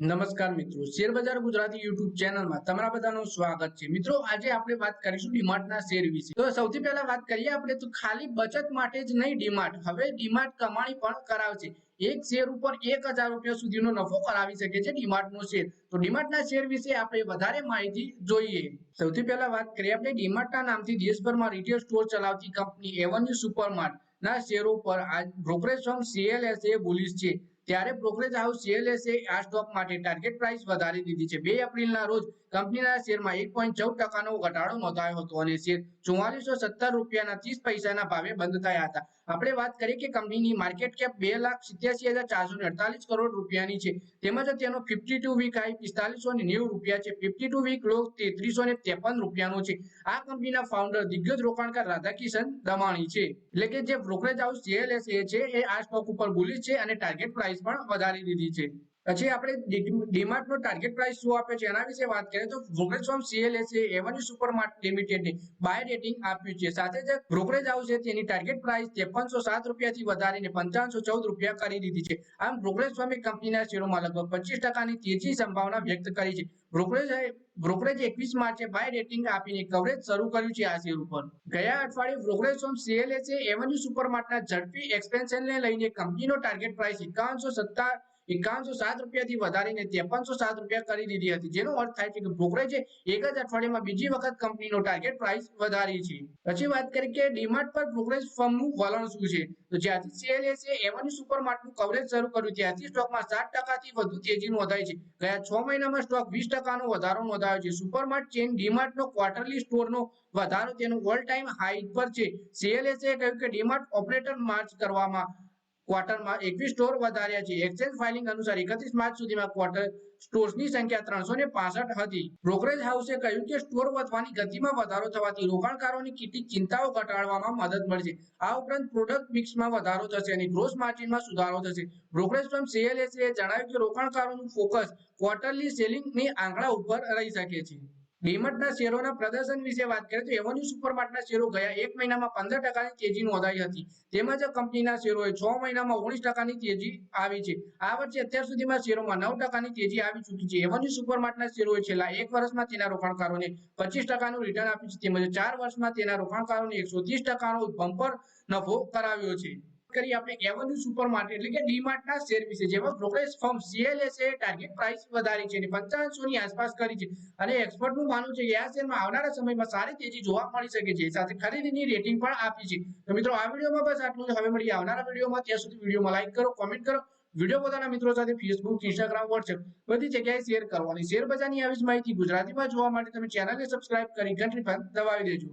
નમસ્કાર મિત્રો. શેર બજાર ગુજરાતી યુટ્યુબ ચેનલમાં તમારા બધાનું સ્વાગત છે. મિત્રો, આજે આપણે વાત કરીશું ડીમાર્ટના શેર વિશે. તો સૌથી પહેલા વાત કરીએ આપણે તો ખાલી બચત માટે જ નહીં ડીમાર્ટ. હવે ડીમાર્ટ કમાણી પણ કરાવશે. એક શેર ઉપર એક હજાર રૂપિયા સુધીનો નફો કરાવી શકે છે ડીમાર્ટનો શેર. તો ડીમાર્ટના શેર વિશે આપણે વધારે માહિતી જોઈએ. સૌથી પહેલા વાત કરીએ આપણે ડીમાર્ટના નામથી દેશભરમાં રિટેલ સ્ટોર ચલાવતી કંપની એવન્યુ સુપરમાર્ટ ના શેરો પર આજ બ્રોકરેજ ફર્મ એ બોલીશ છે. ત્યારે બ્રોકરેજ હાઉસ સીએલએસએ આ સ્ટોક માટે ટાર્ગેટ પ્રાઇસ વધારી દીધી છે. બે એપ્રિલના રોજ કંપનીના શેરમાં એક પોઈન્ટ ચૌદ ટકાનો ઘટાડો નોંધાયો હતો અને શેર ચુમ્માલીસો સત્તર રૂપિયાના ત્રીસ પૈસાના ભાવે બંધ થયા હતા. આપણે વાત કરીએ કે કંપનીની માર્કેટ કેપ બે લાખ સિત્યાસી હજાર ચારસો ને અડતાલીસ કરોડ રૂપિયાની છે. તેમજ તેનો ફિફ્ટી ટુ વીક હાઈ પિસ્તાલીસો ને નેવું રૂપિયા છે. ફિફ્ટી ટુ વીક લો તેત્રીસો ને ત્રેપન રૂપિયાનો છે. આ કંપનીના ફાઉન્ડર દિગ્ગજ રોકાણકાર રાધાકિશન દમાણી છે. એટલે કે જે બ્રોકરેજ હાઉસ જેએલએસ છે એ આ સ્ટોક ઉપર બોલી છે અને ટાર્ગેટ પ્રાઇસ પણ વધારી દીધી છે. પછી આપણે ડીમાર્ટ નો ટાર્ગેટ પ્રાઇસ શું આપે છે એના વિશે વાત કરીએ તો brokerage firm CLSA Avenue Supermart limited buy rating આપ્યું છે. સાથે જ બ્રોકરેજ હાઉસ તેની ટાર્ગેટ પ્રાઇસ ત્રેપનસો સાત રૂપિયાથી વધારીને પંચાવનસો ચૌદ રૂપિયા કરી દીધી છે. આમ બ્રોકરેજ ફર્મે કંપનીના શેરોમાં લગભગ પચીસ ટકાની તેજી સંભાવના વ્યક્ત કરી છે. બ્રોકરેજ બ્રોકરેજ એકવીસ માર્ચે બાય રેટિંગ આપીને કવરેજ શરૂ કર્યું છે આ શેર ઉપર. ગયા અઠવાડિયે બ્રોકરેજ ફોર્મ સીએલએસએ એવન્યુ સુપરમાર્ટના ઝડપી એક્સપેન્શનને લઈને કંપનીનો ટાર્ગેટ પ્રાઇસ એકાવનસો સત્તા એકાવનસો સાત રૂપિયાથી વધારીને ત્રેપનસો સાત રૂપિયા કરી દીધી હતી. જેનો અર્થ થાય છે કે બ્રોકરેજે એક જ અઠવાડિયામાં બીજી વખત કંપનીનો ટાર્ગેટ પ્રાઇસ વધારી છે. પછી વાત કરીએ કે ડીમાર્ટ પર બ્રોકરેજ ફર્મનું વલણ શું છે? તો જ્યાંથી સીએલએસએ એવન્યુ સુપરમાર્ટનું કવરેજ શરૂ કર્યું, ત્યાંથી સ્ટોકમાં સાત ટકાથી વધુ તેજી નોંધાઈ છે. ગયા છ મહિનામાં સ્ટોક વીસ ટકાનો વધારો નોંધાયો છે. સુપરમાર્ટ ચેન ડીમાર્ટનો ક્વાર્ટરલી સ્ટોરનો વધારો તેનો ઓલ ટાઈમ હાઈ પર છે. સીએલએસએ કહ્યું કે ડીમાર્ટ ઓપરેટર માર્ચ કરવામાં ક્વાર્ટરમાં એકવીસ સ્ટોર વધાર્યા છે. એક્સચેન્જ ફાઇલિંગ અનુસાર એકત્રીસ માર્ચ સુધીમાં ક્વાર્ટર સ્ટોર્સની સંખ્યા ત્રણસો ને પાસઠ હતી. બ્રોકરેજ હાઉસે કહ્યું કે સ્ટોર વધવાની ગતિમાં વધારો થવાથી રોકાણકારોની કેટલીક ચિંતાઓ ઘટાડવામાં મદદ મળશે. આ ઉપરાંત પ્રોડક્ટ મિક્સમાં વધારો થશે અને ગ્રોસ માર્જિનમાં સુધારો થશે. બ્રોકરેજ ફર્મ સીએલએસએ જણાવ્યું કે રોકાણકારોનું ફોકસ ક્વાર્ટરલી સેલિંગની આંકડા ઉપર રહી શકે છે. ડીમટના શેરોના પ્રદર્શન વિશે વાત કરીએ તો એવન્યુ સુપરમાર્ટના શેરો ગયા એક મહિનામાં પંદર ટકાની તેજી નોંધાઈ હતી. તેમજ કંપનીના શેરોએ છ મહિનામાં ઓગણીસ ટકાની તેજી આવી છે. આ વર્ષે અત્યાર સુધીમાં શેરોમાં નવ ટકાની તેજી આવી ચૂકી છે. એવન્યુ સુપરમાર્ટના શેરોએ છેલ્લા એક વર્ષમાં તેના રોકાણકારોને પચીસ ટકાનું રિટર્ન આપ્યું છે. તેમજ ચાર વર્ષમાં તેના રોકાણકારોને એકસો ત્રીસ ટકાનો બમ્પર નફો કરાવ્યો છે. કરી આપણે એવન્યુ સુપરમાર્ટ એટલે કે ડીમાર્ટના શેર વિશે, જેમાં brokerage firm CLSA target price વધારી છે અને પંચાવનસો ની આસપાસ કરી છે. અને એક્સપર્ટનું માનવું છે કે આ શેરમાં આવનારા સમયમાં સારી તેજી જોવા મળી શકે છે. સાથે ખરીદીની રેટિંગ પણ આપી છે. તો મિત્રો, આ વિડીયોમાં બસ આટલું જ. હવે મળીએ આવનારા વિડીયોમાં. ત્યાં સુધી વિડીયોમાં લાઈક કરો કોમેન્ટ કરો. વીડિયો પોતાના મિત્રો સાથે ફેસબુક ઇન્સ્ટાગ્રામ વોટ્સએપ બધી જગ્યાએ શેર કરવાની શેર બજારની આવી જ માહિતી ગુજરાતીમાં જોવા માટે તમે ચેનલને સબસ્ક્રાઇબ કરી ઘંટડી પર દબાવી દેજો.